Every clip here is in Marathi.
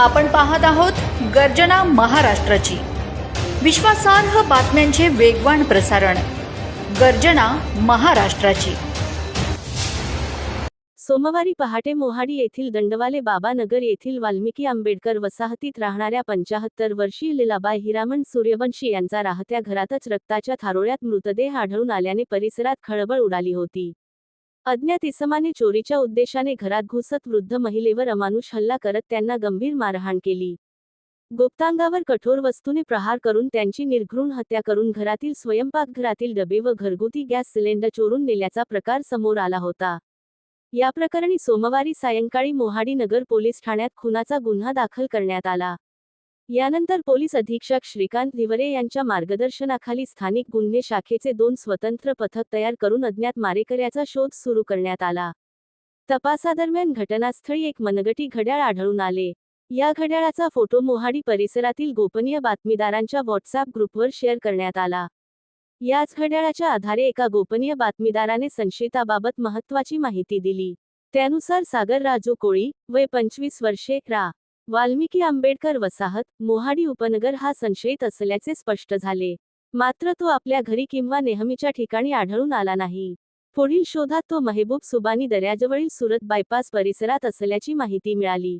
आपण पाहत आहोत गर्जना महाराष्ट्राची. विश्वासार्ह बातम्यांचे वेगवान प्रसारण. गर्जना महाराष्ट्राची. सोमवारी पहाटे मोहाडी येथील दंडवाले बाबा नगर येथील वाल्मिकी आंबेडकर वसाहतीत राहणाऱ्या पंचाहत्तर वर्षीय लीलाबाई हिरामण सूर्यवंशी यांचा राहत्या घरातच रक्ताच्या थारोळ्यात मृतदेह आढळून आल्याने परिसरात खळबळ उडाली होती. अज्ञात इसमाने चोरीच्या उद्देशाने घरात घुसत वृद्ध महिलेवर अमानुष हल्ला करत त्यांना गंभीर मारहाण केली. गुप्तांगावर कठोर वस्तूने प्रहार करून त्यांची निर्घृण हत्या करून घरातील स्वयंपाकघरातील डबे व घरगुती गॅस सिलेंडर चोरून नेल्याचा प्रकार समोर आला होता. या प्रकरणी सोमवारी सायंकाळी मोहाडी नगर पोलीस ठाण्यात खुनाचा गुन्हा दाखल करण्यात आला. यानंतर पोलीस अधीक्षक श्रीकांत दिवरे यांच्या मार्गदर्शनाखाली स्थानिक गुन्हे शाखेचे दोन स्वतंत्र पथक तयार करून अज्ञात मारेकऱ्याचा शोध सुरू करण्यात आला. तपासादरम्यान घटनास्थळी एक मनगटी घड्याळ आढळून आले. या घड्याळाचा फोटो मोहाडी परिसरातील गोपनीय बातमीदारांच्या व्हॉट्सअप ग्रुपवर शेअर करण्यात आला. याच घड्याळाच्या आधारे एका गोपनीय बातमीदाराने संशयिताबाबत महत्त्वाची माहिती दिली. त्यानुसार सागर राजू कोळी वय पंचवीस वर्षे रा. वाल्मिकी आंबेडकर वसाहत मोहाडी उपनगर हा संशयित असल्याचे स्पष्ट झाले. मात्र तो आपल्या घरी किंवा नेहमीच्या ठिकाणी आढळून आला नाही. पुढील शोधात तो महेबूब सुबानी दर्याजवळील सुरत बायपास परिसरात असल्याची माहिती मिळाली.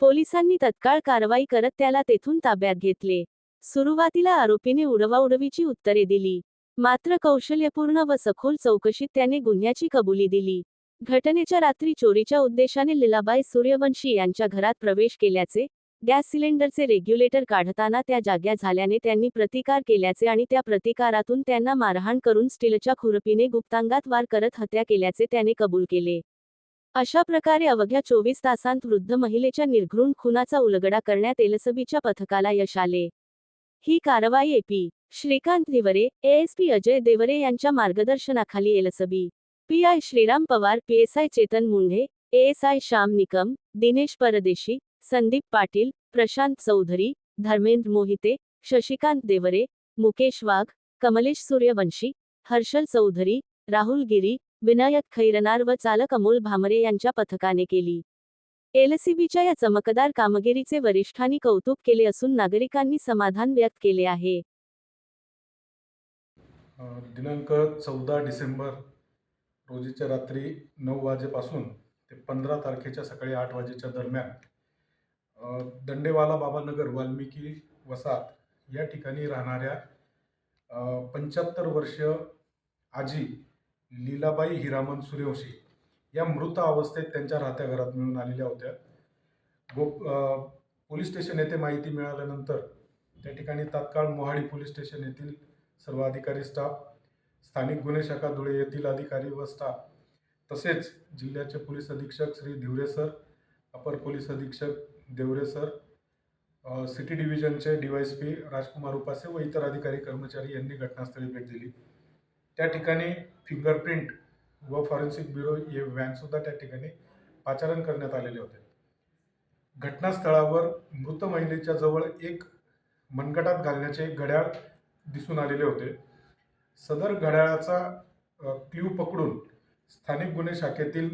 पोलिसांनी तत्काळ कारवाई करत त्याला तेथून ताब्यात घेतले. सुरुवातीला आरोपीने उडवाउडवीची उत्तरे दिली. मात्र कौशल्यपूर्ण व सखोल चौकशीत त्याने गुन्ह्याची कबुली दिली. घटनेच्या रात्री चोरीच्या उद्देशाने लीलाबाई सूर्यवंशी यांच्या घरात प्रवेश केल्याचे गॅस सिलेंडरचे रेग्युलेटर काढताना त्या जाग्या झाल्याने त्यांनी प्रतिकार केल्याचे आणि त्या प्रतिकारातून त्यांना मारहाण करून स्टीलच्या खुरपीने गुप्तांगात वार करत हत्या केल्याचे त्याने कबूल केले. अशा प्रकारे अवघ्या चोवीस तासांत वृद्ध महिलेच्या निर्घृण खुनाचा उलगडा करण्यात एलसबीच्या पथकाला यश आले. ही कारवाई एपी श्रीकांत निवरे एएसपी अजय देवरे यांच्या मार्गदर्शनाखाली LCB. P I Shriram Pawar PSI Chetan Mundhe ASI Shyam Nikam Dinesh Pardeshi Sandeep Patil Prashant Chaudhary Dharmendra Mohite Shashikant Deore Mukesh वाघ कमलेश सूर्यवंशी हर्षल चौधरी राहुल गिरी विनायक खैरनार व चालक अमोल भामरे यांच्या पथकाने केली. एलसीबीच्या या चमकदार कामगिरीचे वरिष्ठांनी कौतुक केले असून नागरिकांनी समाधान व्यक्त केले आहे. दिनांक चौदा डिसेंबर रोजीच्या रात्री नऊ वाजेपासून ते पंधरा तारखेच्या सकाळी आठ वाजेच्या दरम्यान दंडेवाला बाबानगर वाल्मिकी वसाहत या ठिकाणी राहणाऱ्या पंच्याहत्तर वर्ष आजी लीलाबाई हिरामन सूर्यवंशी या मृत अवस्थेत त्यांच्या राहत्या घरात मिळून आलेल्या होत्या. गो पोलीस स्टेशन येथे माहिती मिळाल्यानंतर त्या ठिकाणी तात्काळ मोहाडी पोलीस स्टेशन येथील सर्व अधिकारी स्टाफ स्थानिक गुन्हे शाखा धुळे येथील अधिकारी व स्टाफ तसेच जिल्ह्याचे पोलीस अधीक्षक श्री धिवरे सर अपर पोलीस अधीक्षक देवरे सर सिटी डिव्हिजनचे डीवायसपी राजकुमार उपासे व इतर अधिकारी कर्मचारी यांनी घटनास्थळी भेट दिली. त्या ठिकाणी फिंगरप्रिंट व फॉरेन्सिक ब्युरो हे व्हॅनसुद्धा त्या ठिकाणी पाचारण करण्यात आलेले होते. घटनास्थळावर मृत महिलेच्या जवळ एक मनगटात घालण्याचे घड्याळ दिसून आलेले होते. सदर घड्याळाचा क्ल्यू पकडून स्थानिक गुन्हे शाखेतील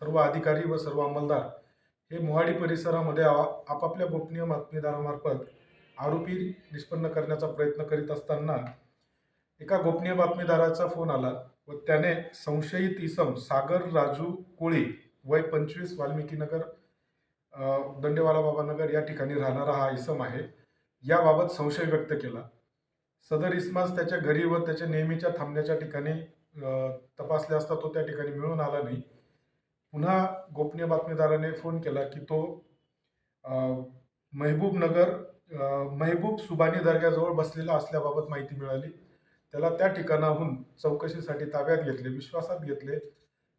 सर्व अधिकारी व सर्व अंमलदार हे मोहाडी परिसरामध्ये आ- आपापल्या गोपनीय बातमीदारामार्फत आरोपी निष्पन्न करण्याचा प्रयत्न करीत असताना एका गोपनीय बातमीदाराचा फोन आला व त्याने संशयित इसम सागर राजू कोळी वय पंचवीस वाल्मिकीनगर अ, दंडेवाला बाबानगर या ठिकाणी राहणारा हा इसम आहे. याबाबत संशय व्यक्त केला. सदर इसमास त्याच्या घरी व त्याच्या नेहमीच्या थांबण्याच्या ठिकाणी तपासले असता तो त्या ठिकाणी मिळून आला नाही. पुन्हा गोपनीय बातमीदाराने फोन केला की तो महबूबनगर महबूब सुबानी दर्ग्याजवळ बसलेला असल्याबाबत माहिती मिळाली. त्याला त्या ठिकाणाहून चौकशीसाठी ताब्यात घेतले विश्वासात घेतले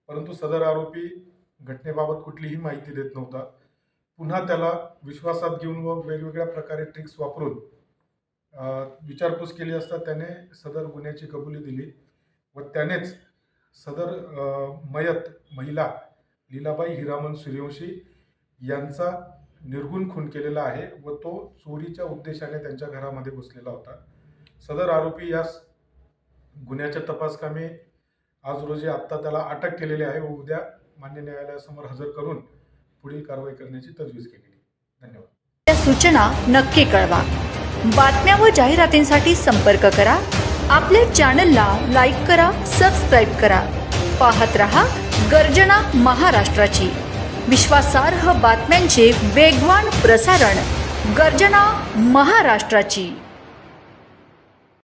परंतु सदर आरोपी घटनेबाबत कुठलीही माहिती देत नव्हता. पुन्हा त्याला विश्वासात घेऊन व वेगवेगळ्या प्रकारे ट्रिक्स वापरून विचारपूस केली असता त्याने सदर गुन्ह्याची कबुली दिली व त्यानेच सदर मयत महिला लीलाबाई हिरामन सूर्यवंशी यांचा निर्गुण खून केलेला आहे व तो चोरीच्या उद्देशाने त्यांच्या घरामध्ये घुसलेला होता. सदर आरोपी यास गुन्ह्याच्या तपासकामी आज रोजी आत्ता त्याला अटक केलेली आहे व उद्या मान्य न्यायालयासमोर हजर करून पुढील कारवाई करण्याची तजवीज केलेली धन्यवाद. त्या सूचना नक्की कळवा. बातम्या व जाहिरातींसाठी संपर्क करा. आपल्या चॅनलला लाईक करा सबस्क्राईब करा. पाहत रहा गर्जना महाराष्ट्राची. विश्वासार्ह बातम्यांचे वेगवान प्रसारण गर्जना महाराष्ट्राची.